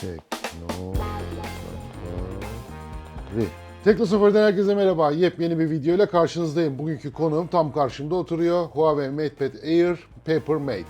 Tekno Safari. Tekno Safari'den herkese merhaba. Yepyeni bir video ile karşınızdayım. Bugünkü konuğum tam karşımda oturuyor. Huawei MatePad Air Paper Mate.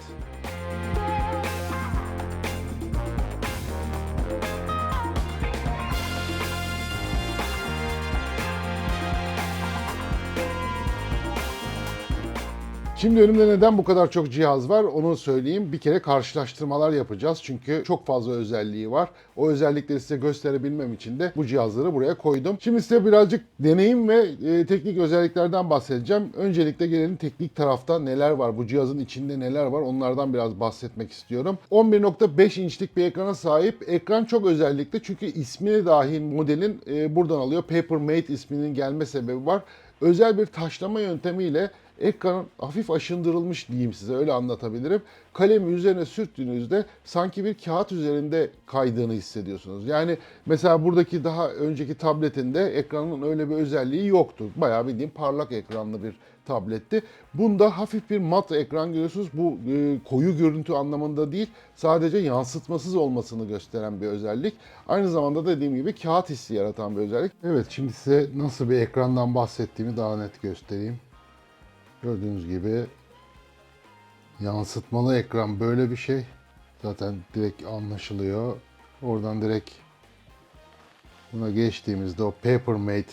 Şimdi önümde neden bu kadar çok cihaz var onu söyleyeyim. Bir kere karşılaştırmalar yapacağız çünkü çok fazla özelliği var. O özellikleri size gösterebilmem için de bu cihazları buraya koydum. Şimdi size birazcık deneyim ve e, teknik özelliklerden bahsedeceğim. Öncelikle gelelim teknik tarafta neler var, bu cihazın içinde neler var onlardan biraz bahsetmek istiyorum. 11.5 inçlik bir ekrana sahip. Ekran çok özellikli çünkü ismi dahi modelin e, buradan alıyor. Papermate isminin gelme sebebi var. Özel bir taşlama yöntemiyle ekranın hafif aşındırılmış diyeyim size öyle anlatabilirim. Kalemi üzerine sürttüğünüzde sanki bir kağıt üzerinde kaydığını hissediyorsunuz. Yani mesela buradaki daha önceki tabletinde ekranın öyle bir özelliği yoktu. Bayağı bildiğim parlak ekranlı bir tabletti. Bunda hafif bir mat ekran görüyorsunuz. Bu e, koyu görüntü anlamında değil, sadece yansıtmasız olmasını gösteren bir özellik. Aynı zamanda da dediğim gibi kağıt hissi yaratan bir özellik. Evet, şimdi size nasıl bir ekrandan bahsettiğimi daha net göstereyim. Gördüğünüz gibi yansıtmalı ekran böyle bir şey. Zaten direkt anlaşılıyor. Oradan direkt buna geçtiğimizde o Papermate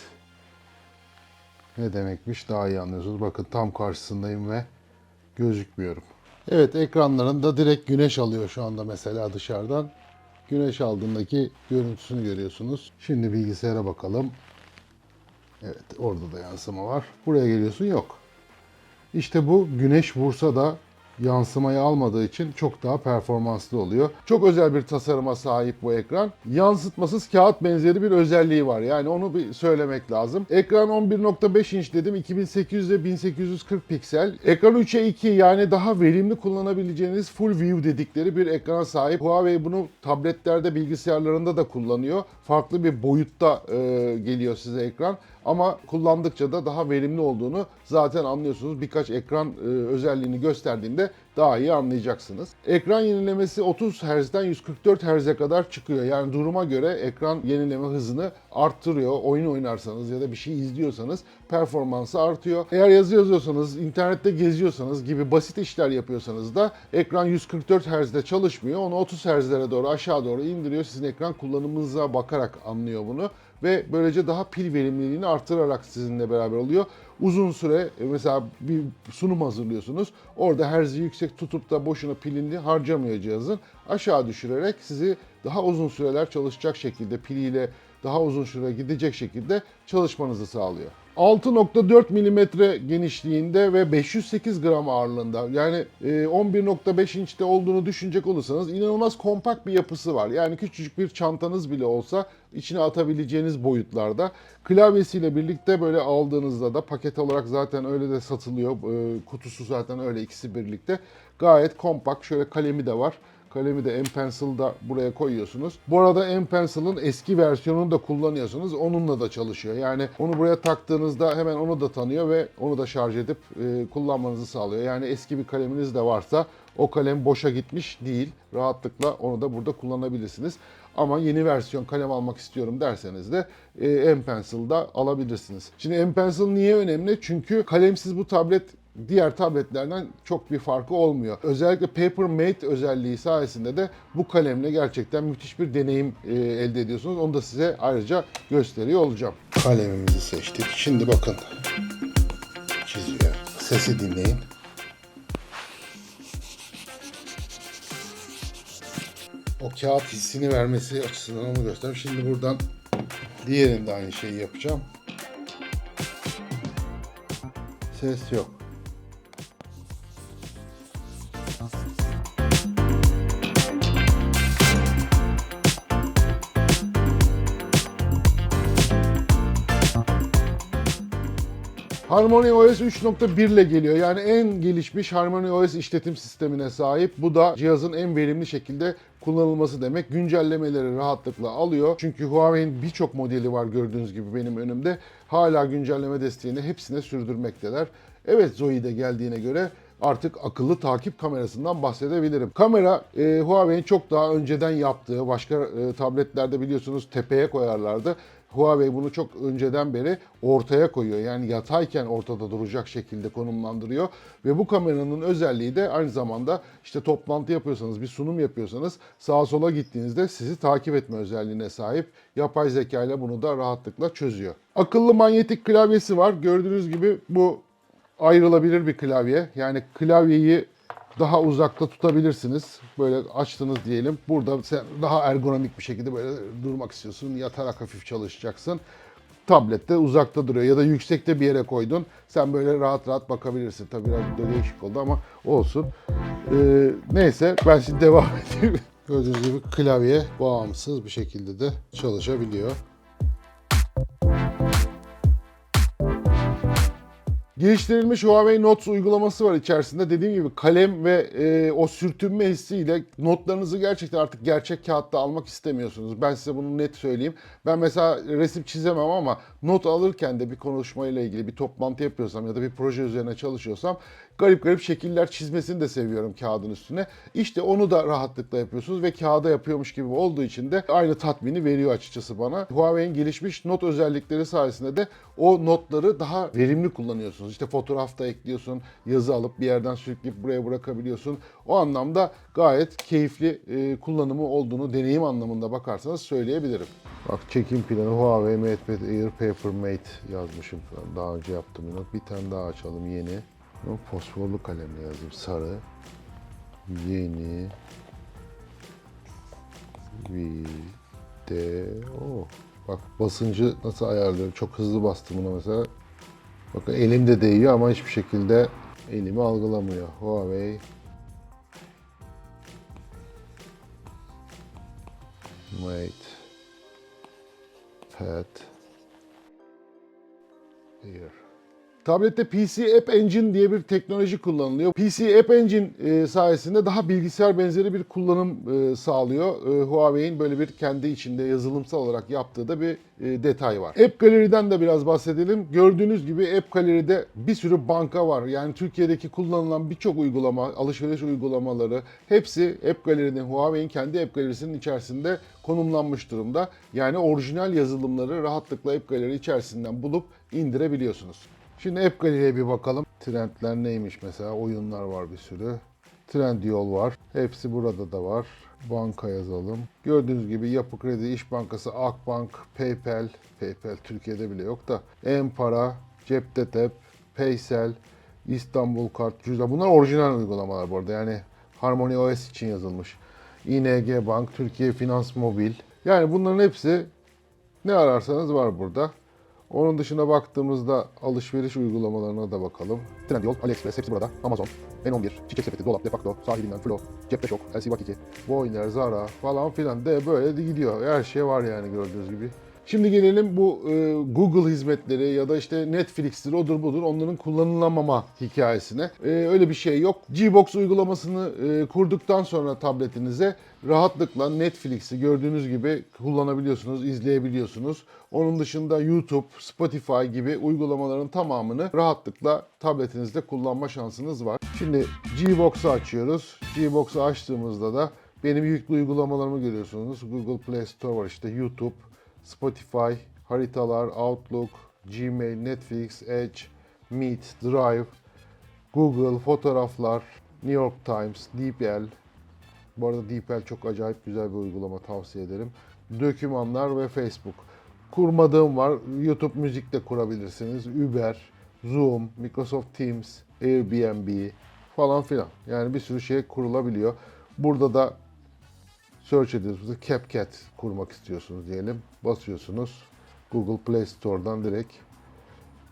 ne demekmiş daha iyi anlıyorsunuz. Bakın tam karşısındayım ve gözükmüyorum. Evet ekranlarında direkt güneş alıyor şu anda mesela dışarıdan. Güneş aldığındaki görüntüsünü görüyorsunuz. Şimdi bilgisayara bakalım. Evet orada da yansıma var. Buraya geliyorsun yok. İşte bu güneş vursa da yansımayı almadığı için çok daha performanslı oluyor. Çok özel bir tasarıma sahip bu ekran. Yansıtmasız kağıt benzeri bir özelliği var. Yani onu bir söylemek lazım. Ekran 11.5 inç dedim. 2800 ile 1840 piksel. Ekran 3'e 2 yani daha verimli kullanabileceğiniz full view dedikleri bir ekrana sahip. Huawei bunu tabletlerde, bilgisayarlarında da kullanıyor. Farklı bir boyutta e, geliyor size ekran. Ama kullandıkça da daha verimli olduğunu zaten anlıyorsunuz. Birkaç ekran e, özelliğini gösterdiğinde daha iyi anlayacaksınız. Ekran yenilemesi 30 Hz'den 144 Hz'e kadar çıkıyor. Yani duruma göre ekran yenileme hızını arttırıyor. Oyun oynarsanız ya da bir şey izliyorsanız performansı artıyor. Eğer yazı yazıyorsanız, internette geziyorsanız gibi basit işler yapıyorsanız da ekran 144 Hz'de çalışmıyor. Onu 30 Hz'lere doğru aşağı doğru indiriyor. Sizin ekran kullanımınıza bakarak anlıyor bunu ve böylece daha pil verimliliğini artırarak sizinle beraber oluyor. Uzun süre e, mesela bir sunum hazırlıyorsunuz. Orada herzi yüksek tutup da boşuna pilini harcamıyor cihazın. Aşağı düşürerek sizi daha uzun süreler çalışacak şekilde piliyle daha uzun süre gidecek şekilde çalışmanızı sağlıyor. 6.4 mm genişliğinde ve 508 gram ağırlığında yani e, 11.5 inçte olduğunu düşünecek olursanız inanılmaz kompakt bir yapısı var. Yani küçücük bir çantanız bile olsa içine atabileceğiniz boyutlarda. Klavyesiyle birlikte böyle aldığınızda da paket olarak zaten öyle de satılıyor. E, kutusu zaten öyle ikisi birlikte. Gayet kompakt. Şöyle kalemi de var. Kalemi de M Pencil'da buraya koyuyorsunuz. Bu arada M Pencil'ın eski versiyonunu da kullanıyorsunuz. Onunla da çalışıyor. Yani onu buraya taktığınızda hemen onu da tanıyor ve onu da şarj edip e, kullanmanızı sağlıyor. Yani eski bir kaleminiz de varsa o kalem boşa gitmiş değil. Rahatlıkla onu da burada kullanabilirsiniz. Ama yeni versiyon kalem almak istiyorum derseniz de e, M Pencil'da alabilirsiniz. Şimdi M Pencil niye önemli? Çünkü kalemsiz bu tablet diğer tabletlerden çok bir farkı olmuyor. Özellikle Papermate özelliği sayesinde de bu kalemle gerçekten müthiş bir deneyim e, elde ediyorsunuz. Onu da size ayrıca gösteriyor olacağım. Kalemimizi seçtik. Şimdi bakın çiziyor. Sesi dinleyin. O kağıt hissini vermesi açısından onu göstereyim. Şimdi buradan diğerinde aynı şeyi yapacağım. Ses yok. Harmony OS 3.1 ile geliyor. Yani en gelişmiş Harmony OS işletim sistemine sahip. Bu da cihazın en verimli şekilde kullanılması demek. Güncellemeleri rahatlıkla alıyor. Çünkü Huawei'in birçok modeli var gördüğünüz gibi benim önümde. Hala güncelleme desteğini hepsine sürdürmekteler. Evet Zoe de geldiğine göre artık akıllı takip kamerasından bahsedebilirim. Kamera e, Huawei'in çok daha önceden yaptığı, başka e, tabletlerde biliyorsunuz tepeye koyarlardı. Huawei bunu çok önceden beri ortaya koyuyor. Yani yatayken ortada duracak şekilde konumlandırıyor. Ve bu kameranın özelliği de aynı zamanda işte toplantı yapıyorsanız, bir sunum yapıyorsanız sağa sola gittiğinizde sizi takip etme özelliğine sahip. Yapay zeka ile bunu da rahatlıkla çözüyor. Akıllı manyetik klavyesi var. Gördüğünüz gibi bu ayrılabilir bir klavye. Yani klavyeyi daha uzakta tutabilirsiniz. Böyle açtınız diyelim. Burada sen daha ergonomik bir şekilde böyle durmak istiyorsun. Yatarak hafif çalışacaksın. Tablette uzakta duruyor ya da yüksekte bir yere koydun. Sen böyle rahat rahat bakabilirsin. Tabii biraz da değişik oldu ama olsun. Ee, neyse ben şimdi devam edeyim. Gördüğünüz gibi klavye bağımsız bir şekilde de çalışabiliyor. Geliştirilmiş Huawei Notes uygulaması var içerisinde. Dediğim gibi kalem ve e, o sürtünme hissiyle notlarınızı gerçekten artık gerçek kağıtta almak istemiyorsunuz. Ben size bunu net söyleyeyim. Ben mesela resim çizemem ama not alırken de bir konuşmayla ilgili bir toplantı yapıyorsam ya da bir proje üzerine çalışıyorsam garip garip şekiller çizmesini de seviyorum kağıdın üstüne. İşte onu da rahatlıkla yapıyorsunuz ve kağıda yapıyormuş gibi olduğu için de aynı tatmini veriyor açıkçası bana. Huawei'in gelişmiş not özellikleri sayesinde de o notları daha verimli kullanıyorsunuz. İşte fotoğrafta ekliyorsun, yazı alıp bir yerden sürükleyip buraya bırakabiliyorsun. O anlamda gayet keyifli e, kullanımı olduğunu deneyim anlamında bakarsanız söyleyebilirim. Bak çekim planı Huawei MatePad Air Papermate yazmışım. Daha önce yaptım bunu. Bir tane daha açalım yeni. O fosforlu kalemle yazayım. Sarı. Yeni. Video. Bak basıncı nasıl ayarlıyorum. Çok hızlı bastım buna mesela. Bakın elimde değiyor ama hiçbir şekilde elimi algılamıyor. Huawei Mate Pad Air. Tablette PC App Engine diye bir teknoloji kullanılıyor. PC App Engine e, sayesinde daha bilgisayar benzeri bir kullanım e, sağlıyor. E, Huawei'in böyle bir kendi içinde yazılımsal olarak yaptığı da bir e, detay var. App Gallery'den de biraz bahsedelim. Gördüğünüz gibi App Gallery'de bir sürü banka var. Yani Türkiye'deki kullanılan birçok uygulama, alışveriş uygulamaları hepsi App Gallery'nin, Huawei'in kendi App Gallery'sinin içerisinde konumlanmış durumda. Yani orijinal yazılımları rahatlıkla App Gallery içerisinden bulup indirebiliyorsunuz. Şimdi App Gallery'e bir bakalım. Trendler neymiş mesela? Oyunlar var bir sürü. Trendyol var. Hepsi burada da var. Banka yazalım. Gördüğünüz gibi Yapı Kredi, İş Bankası, Akbank, PayPal. PayPal Türkiye'de bile yok da. Empara, Ceptetep, Paysel, İstanbul Kart, Cüzdan. Bunlar orijinal uygulamalar bu arada. Yani Harmony OS için yazılmış. ING Bank, Türkiye Finans Mobil. Yani bunların hepsi ne ararsanız var burada. Onun dışına baktığımızda alışveriş uygulamalarına da bakalım. Trendyol, AliExpress hepsi burada. Amazon, N11, Çiçek Sepeti, Dolap, Defacto, Sahibinden, Flo, Cepte Şok, LC 2, Boyner, Zara falan filan de böyle de gidiyor. Her şey var yani gördüğünüz gibi. Şimdi gelelim bu e, Google hizmetleri ya da işte Netflix'tir odur budur onların kullanılamama hikayesine. E, öyle bir şey yok. Gbox uygulamasını e, kurduktan sonra tabletinize rahatlıkla Netflix'i gördüğünüz gibi kullanabiliyorsunuz, izleyebiliyorsunuz. Onun dışında YouTube, Spotify gibi uygulamaların tamamını rahatlıkla tabletinizde kullanma şansınız var. Şimdi Gbox'u açıyoruz. Gbox'u açtığımızda da benim yüklü uygulamalarımı görüyorsunuz. Google Play Store var işte YouTube, Spotify, haritalar, Outlook, Gmail, Netflix, Edge, Meet, Drive, Google, fotoğraflar, New York Times, DeepL. Bu arada DeepL çok acayip güzel bir uygulama tavsiye ederim. Dokümanlar ve Facebook. Kurmadığım var. YouTube müzik de kurabilirsiniz. Uber, Zoom, Microsoft Teams, Airbnb falan filan. Yani bir sürü şey kurulabiliyor. Burada da search ediyorsunuz. CapCut kurmak istiyorsunuz diyelim. Basıyorsunuz. Google Play Store'dan direkt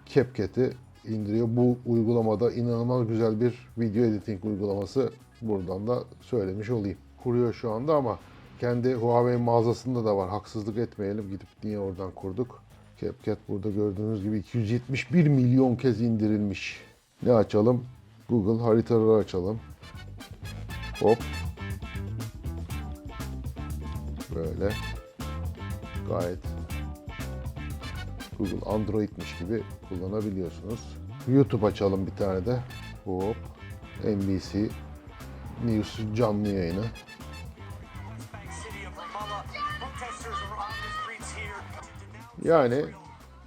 CapCut'i indiriyor. Bu uygulamada inanılmaz güzel bir video editing uygulaması. Buradan da söylemiş olayım. Kuruyor şu anda ama kendi Huawei mağazasında da var. Haksızlık etmeyelim. Gidip niye oradan kurduk. CapCut burada gördüğünüz gibi 271 milyon kez indirilmiş. Ne açalım? Google haritaları açalım. Hop. Böyle. Gayet Google Android'miş gibi kullanabiliyorsunuz. YouTube açalım bir tane de. Hop. NBC News canlı yayını. Yani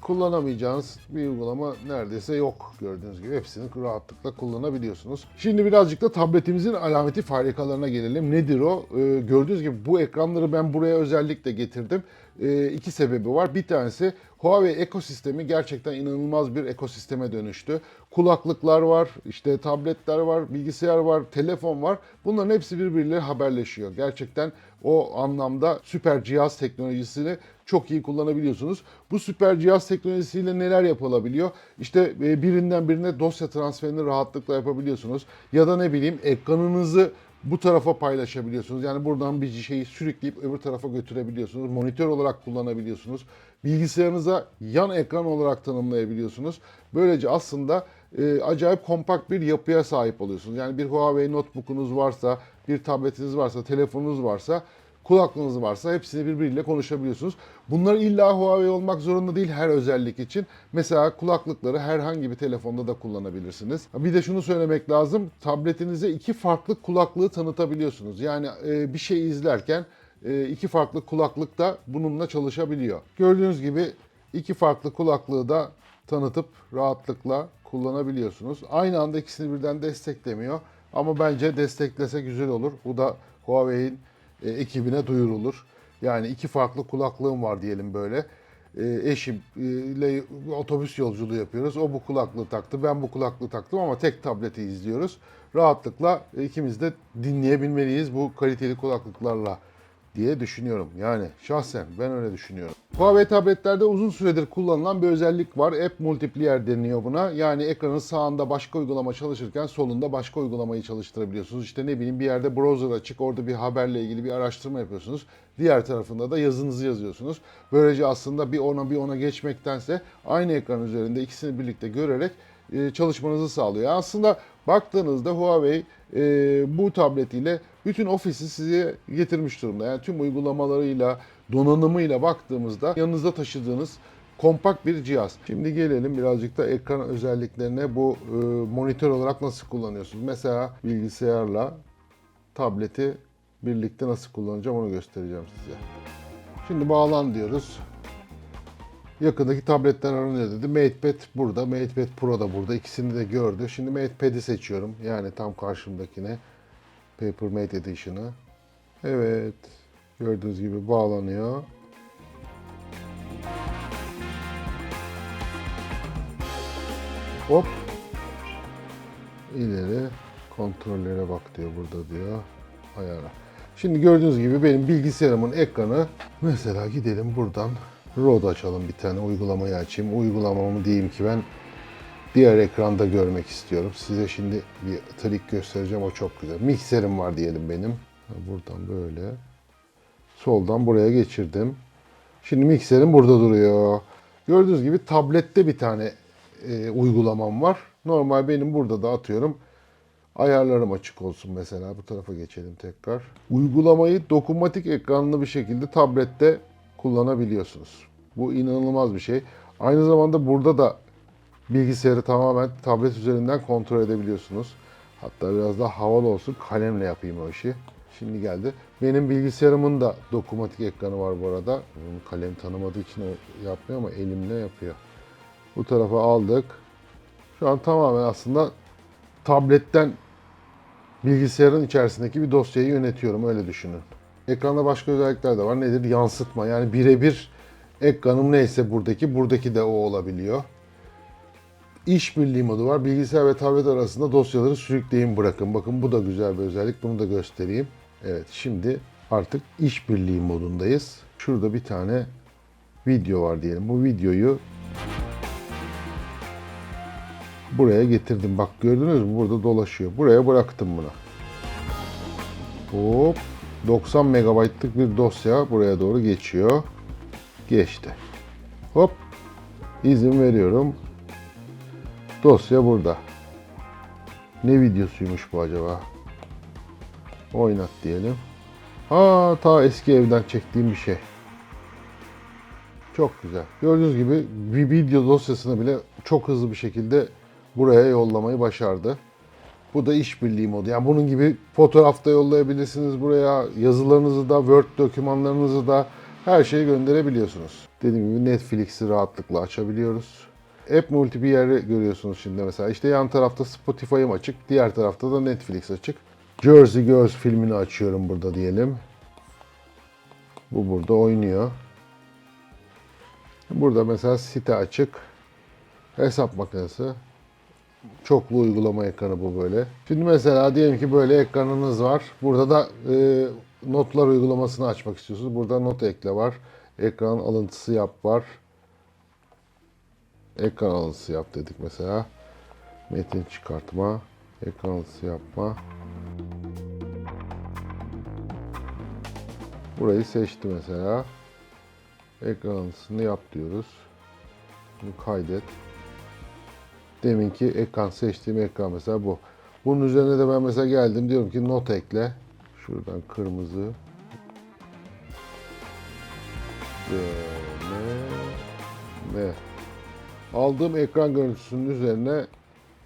kullanamayacağınız bir uygulama neredeyse yok gördüğünüz gibi. Hepsini rahatlıkla kullanabiliyorsunuz. Şimdi birazcık da tabletimizin alameti farikalarına gelelim. Nedir o? Ee, gördüğünüz gibi bu ekranları ben buraya özellikle getirdim. Ee, iki sebebi var. Bir tanesi Huawei ekosistemi gerçekten inanılmaz bir ekosisteme dönüştü. Kulaklıklar var, işte tabletler var, bilgisayar var, telefon var. Bunların hepsi birbiriyle haberleşiyor. Gerçekten o anlamda süper cihaz teknolojisini çok iyi kullanabiliyorsunuz. Bu süper cihaz teknolojisiyle neler yapılabiliyor? İşte e, birinden birine dosya transferini rahatlıkla yapabiliyorsunuz. Ya da ne bileyim ekranınızı bu tarafa paylaşabiliyorsunuz. Yani buradan bir şeyi sürükleyip öbür tarafa götürebiliyorsunuz. Monitör olarak kullanabiliyorsunuz. Bilgisayarınıza yan ekran olarak tanımlayabiliyorsunuz. Böylece aslında e, acayip kompakt bir yapıya sahip oluyorsunuz. Yani bir Huawei notebook'unuz varsa, bir tabletiniz varsa, telefonunuz varsa kulaklığınız varsa hepsini birbiriyle konuşabiliyorsunuz. Bunlar illa Huawei olmak zorunda değil her özellik için. Mesela kulaklıkları herhangi bir telefonda da kullanabilirsiniz. Bir de şunu söylemek lazım. Tabletinize iki farklı kulaklığı tanıtabiliyorsunuz. Yani e, bir şey izlerken e, iki farklı kulaklık da bununla çalışabiliyor. Gördüğünüz gibi iki farklı kulaklığı da tanıtıp rahatlıkla kullanabiliyorsunuz. Aynı anda ikisini birden desteklemiyor. Ama bence desteklese güzel olur. Bu da Huawei'in e, ekibine duyurulur. Yani iki farklı kulaklığım var diyelim böyle. E, eşimle otobüs yolculuğu yapıyoruz. O bu kulaklığı taktı, ben bu kulaklığı taktım ama tek tableti izliyoruz. Rahatlıkla ikimiz de dinleyebilmeliyiz bu kaliteli kulaklıklarla diye düşünüyorum. Yani şahsen ben öyle düşünüyorum. Huawei tabletlerde uzun süredir kullanılan bir özellik var. App Multiplier deniyor buna. Yani ekranın sağında başka uygulama çalışırken solunda başka uygulamayı çalıştırabiliyorsunuz. İşte ne bileyim bir yerde browser açık orada bir haberle ilgili bir araştırma yapıyorsunuz. Diğer tarafında da yazınızı yazıyorsunuz. Böylece aslında bir ona bir ona geçmektense aynı ekran üzerinde ikisini birlikte görerek e, çalışmanızı sağlıyor. Aslında baktığınızda Huawei e, bu tabletiyle bütün ofisi size getirmiş durumda. Yani tüm uygulamalarıyla, donanımıyla baktığımızda yanınızda taşıdığınız kompakt bir cihaz. Şimdi gelelim birazcık da ekran özelliklerine. Bu e, monitör olarak nasıl kullanıyorsunuz? Mesela bilgisayarla tableti birlikte nasıl kullanacağım onu göstereceğim size. Şimdi bağlan diyoruz. Yakındaki tabletler aranıyor dedi. MatePad burada, MatePad Pro da burada. İkisini de gördü. Şimdi MatePad'i seçiyorum. Yani tam karşımdakine. Papermate Edition'ı. Evet. Gördüğünüz gibi bağlanıyor. Hop. İleri kontrollere bak diyor burada diyor. Ayara. Şimdi gördüğünüz gibi benim bilgisayarımın ekranı mesela gidelim buradan RAW açalım bir tane uygulamayı açayım. Uygulamamı diyeyim ki ben diğer ekranda görmek istiyorum. Size şimdi bir trik göstereceğim o çok güzel. Mikserim var diyelim benim. Buradan böyle soldan buraya geçirdim. Şimdi mikserim burada duruyor. Gördüğünüz gibi tablette bir tane e, uygulamam var. Normal benim burada da atıyorum. Ayarlarım açık olsun mesela. Bu tarafa geçelim tekrar. Uygulamayı dokunmatik ekranlı bir şekilde tablette kullanabiliyorsunuz. Bu inanılmaz bir şey. Aynı zamanda burada da bilgisayarı tamamen tablet üzerinden kontrol edebiliyorsunuz. Hatta biraz daha havalı olsun. Kalemle yapayım o işi. Şimdi geldi. Benim bilgisayarımın da dokunmatik ekranı var bu arada. Bunu kalem tanımadığı için yapmıyor ama elimle yapıyor. Bu tarafa aldık. Şu an tamamen aslında tabletten bilgisayarın içerisindeki bir dosyayı yönetiyorum öyle düşünün. Ekranda başka özellikler de var. Nedir? Yansıtma. Yani birebir ekranım neyse buradaki, buradaki de o olabiliyor. İşbirliği modu var. Bilgisayar ve tablet arasında dosyaları sürükleyin bırakın. Bakın bu da güzel bir özellik. Bunu da göstereyim. Evet şimdi artık işbirliği modundayız. Şurada bir tane video var diyelim. Bu videoyu buraya getirdim. Bak gördünüz mü? Burada dolaşıyor. Buraya bıraktım bunu. Hop. 90 megabaytlık bir dosya buraya doğru geçiyor. Geçti. Hop. İzin veriyorum. Dosya burada. Ne videosuymuş bu acaba? Oynat diyelim. Ha ta eski evden çektiğim bir şey. Çok güzel. Gördüğünüz gibi bir video dosyasını bile çok hızlı bir şekilde buraya yollamayı başardı. Bu da işbirliği modu. Yani bunun gibi fotoğraf da yollayabilirsiniz buraya. Yazılarınızı da, Word dokümanlarınızı da her şeyi gönderebiliyorsunuz. Dediğim gibi Netflix'i rahatlıkla açabiliyoruz. App multi bir yeri görüyorsunuz şimdi mesela. İşte yan tarafta Spotify'ım açık, diğer tarafta da Netflix açık. Jersey Girls filmini açıyorum burada diyelim. Bu burada oynuyor. Burada mesela site açık. Hesap makinesi. Çoklu uygulama ekranı bu böyle. Şimdi mesela diyelim ki böyle ekranınız var. Burada da e, notlar uygulamasını açmak istiyorsunuz. Burada not ekle var. Ekran alıntısı yap var. Ekran alıntısı yap dedik mesela. Metin çıkartma. Ekran alıntısı yapma. Burayı seçti mesela. Ekran alıntısını yap diyoruz. Bunu kaydet. Deminki ekran seçtiğim ekran mesela bu. Bunun üzerine de ben mesela geldim diyorum ki not ekle. Şuradan kırmızı. Böyle. Aldığım ekran görüntüsünün üzerine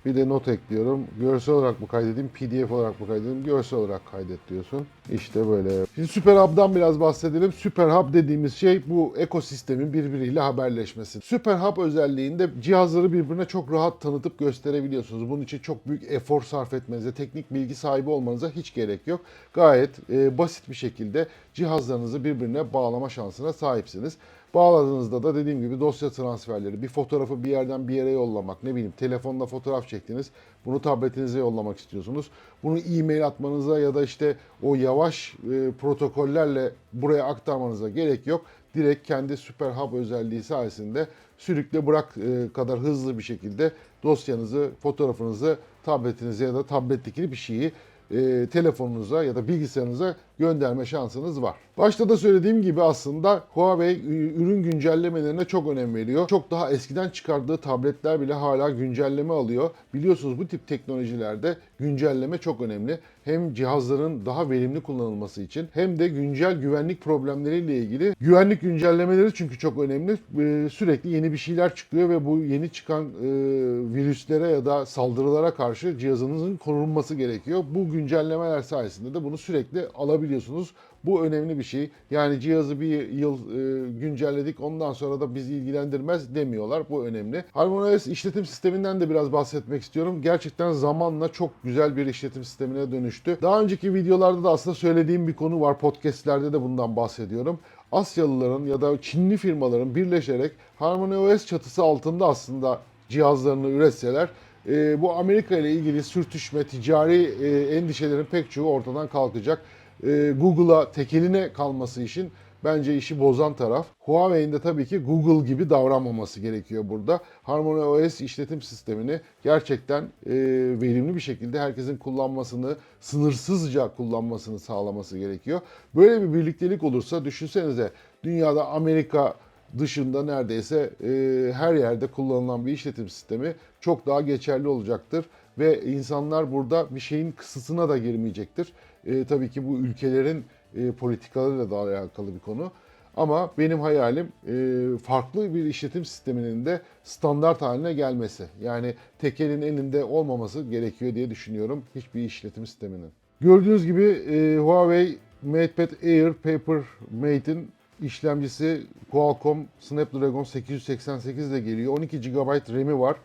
bir de not ekliyorum. Görsel olarak mı kaydedeyim, PDF olarak mı kaydedeyim? Görsel olarak kaydet diyorsun. İşte böyle. Şimdi Super Hub'dan biraz bahsedelim. Super Hub dediğimiz şey bu ekosistemin birbiriyle haberleşmesi. Super Hub özelliğinde cihazları birbirine çok rahat tanıtıp gösterebiliyorsunuz. Bunun için çok büyük efor sarf etmenize, teknik bilgi sahibi olmanıza hiç gerek yok. Gayet e, basit bir şekilde cihazlarınızı birbirine bağlama şansına sahipsiniz. Bağladığınızda da dediğim gibi dosya transferleri, bir fotoğrafı bir yerden bir yere yollamak, ne bileyim telefonla fotoğraf çektiniz, bunu tabletinize yollamak istiyorsunuz. Bunu e-mail atmanıza ya da işte o yavaş e, protokollerle buraya aktarmanıza gerek yok. Direkt kendi Super Hub özelliği sayesinde sürükle bırak e, kadar hızlı bir şekilde dosyanızı, fotoğrafınızı tabletinize ya da tablettekini bir şeyi e, telefonunuza ya da bilgisayarınıza gönderme şansınız var. Başta da söylediğim gibi aslında Huawei ürün güncellemelerine çok önem veriyor. Çok daha eskiden çıkardığı tabletler bile hala güncelleme alıyor. Biliyorsunuz bu tip teknolojilerde güncelleme çok önemli. Hem cihazların daha verimli kullanılması için hem de güncel güvenlik problemleriyle ilgili güvenlik güncellemeleri çünkü çok önemli. Ee, Sürekli yeni bir şeyler çıkıyor ve bu yeni çıkan e, virüslere ya da saldırılara karşı cihazınızın korunması gerekiyor. Bu güncellemeler sayesinde de bunu sürekli alabiliyorsunuz. Bu önemli bir şey. Yani cihazı bir yıl e, güncelledik ondan sonra da bizi ilgilendirmez demiyorlar. Bu önemli. HarmonyOS işletim sisteminden de biraz bahsetmek istiyorum. Gerçekten zamanla çok güzel bir işletim sistemine dönüştü. Daha önceki videolarda da aslında söylediğim bir konu var. Podcastlerde de bundan bahsediyorum. Asyalıların ya da Çinli firmaların birleşerek HarmonyOS çatısı altında aslında cihazlarını üretseler e, bu Amerika ile ilgili sürtüşme, ticari e, endişelerin pek çoğu ortadan kalkacak. E, Google'a tekeline kalması için bence işi bozan taraf. Huawei'nin de tabii ki Google gibi davranmaması gerekiyor burada. HarmonyOS işletim sistemini gerçekten e, verimli bir şekilde herkesin kullanmasını, sınırsızca kullanmasını sağlaması gerekiyor. Böyle bir birliktelik olursa düşünsenize dünyada Amerika dışında neredeyse e, her yerde kullanılan bir işletim sistemi çok daha geçerli olacaktır ve insanlar burada bir şeyin kısıtına da girmeyecektir. E, tabii ki bu ülkelerin e, politikalarıyla da alakalı bir konu. Ama benim hayalim e, farklı bir işletim sisteminin de standart haline gelmesi. Yani tek elin elinde olmaması gerekiyor diye düşünüyorum hiçbir işletim sisteminin. Gördüğünüz gibi e, Huawei MatePad Air Papermate'in işlemcisi Qualcomm Snapdragon 888 ile geliyor. 12 GB RAM'i var.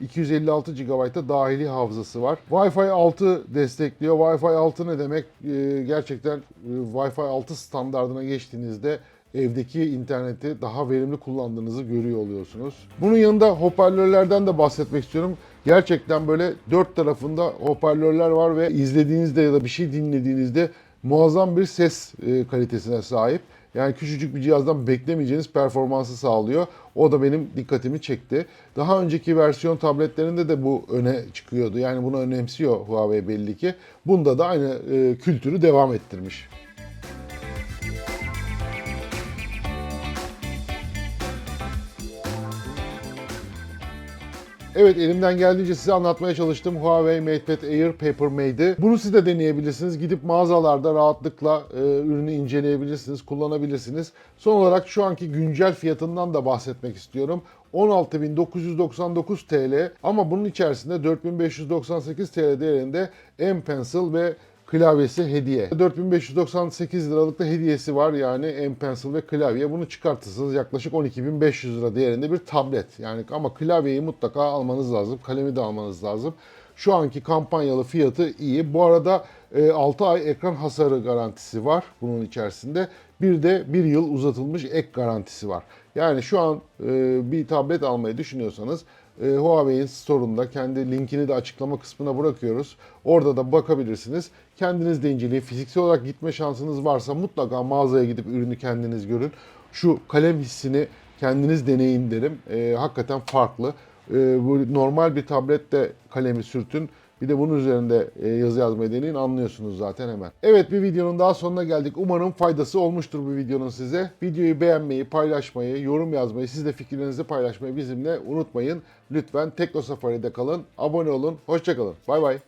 256 GB'da dahili hafızası var. Wi-Fi 6 destekliyor. Wi-Fi 6 ne demek? Ee, gerçekten e, Wi-Fi 6 standardına geçtiğinizde evdeki interneti daha verimli kullandığınızı görüyor oluyorsunuz. Bunun yanında hoparlörlerden de bahsetmek istiyorum. Gerçekten böyle dört tarafında hoparlörler var ve izlediğinizde ya da bir şey dinlediğinizde muazzam bir ses e, kalitesine sahip. Yani küçücük bir cihazdan beklemeyeceğiniz performansı sağlıyor. O da benim dikkatimi çekti. Daha önceki versiyon tabletlerinde de bu öne çıkıyordu. Yani bunu önemsiyor Huawei belli ki. Bunda da aynı e, kültürü devam ettirmiş. Evet elimden geldiğince size anlatmaya çalıştım Huawei MatePad Air Papermate'i. Bunu siz de deneyebilirsiniz. Gidip mağazalarda rahatlıkla e, ürünü inceleyebilirsiniz, kullanabilirsiniz. Son olarak şu anki güncel fiyatından da bahsetmek istiyorum. 16.999 TL ama bunun içerisinde 4598 TL değerinde M Pencil ve klavyesi hediye. 4598 liralık da hediyesi var yani M Pencil ve klavye. Bunu çıkartırsınız yaklaşık 12.500 lira değerinde bir tablet. Yani ama klavyeyi mutlaka almanız lazım. Kalemi de almanız lazım. Şu anki kampanyalı fiyatı iyi. Bu arada e, 6 ay ekran hasarı garantisi var bunun içerisinde. Bir de 1 yıl uzatılmış ek garantisi var. Yani şu an e, bir tablet almayı düşünüyorsanız e, Huawei'in store'unda kendi linkini de açıklama kısmına bırakıyoruz. Orada da bakabilirsiniz. Kendiniz de inceleyin. Fiziksel olarak gitme şansınız varsa mutlaka mağazaya gidip ürünü kendiniz görün. Şu kalem hissini kendiniz deneyin derim. E, hakikaten farklı. E, bu normal bir tablette kalemi sürtün. Bir de bunun üzerinde e, yazı yazmayı deneyin anlıyorsunuz zaten hemen. Evet bir videonun daha sonuna geldik. Umarım faydası olmuştur bu videonun size. Videoyu beğenmeyi, paylaşmayı, yorum yazmayı, siz de fikirlerinizi paylaşmayı bizimle unutmayın. Lütfen Tekno Safari'de kalın, abone olun, hoşçakalın. Bay bay.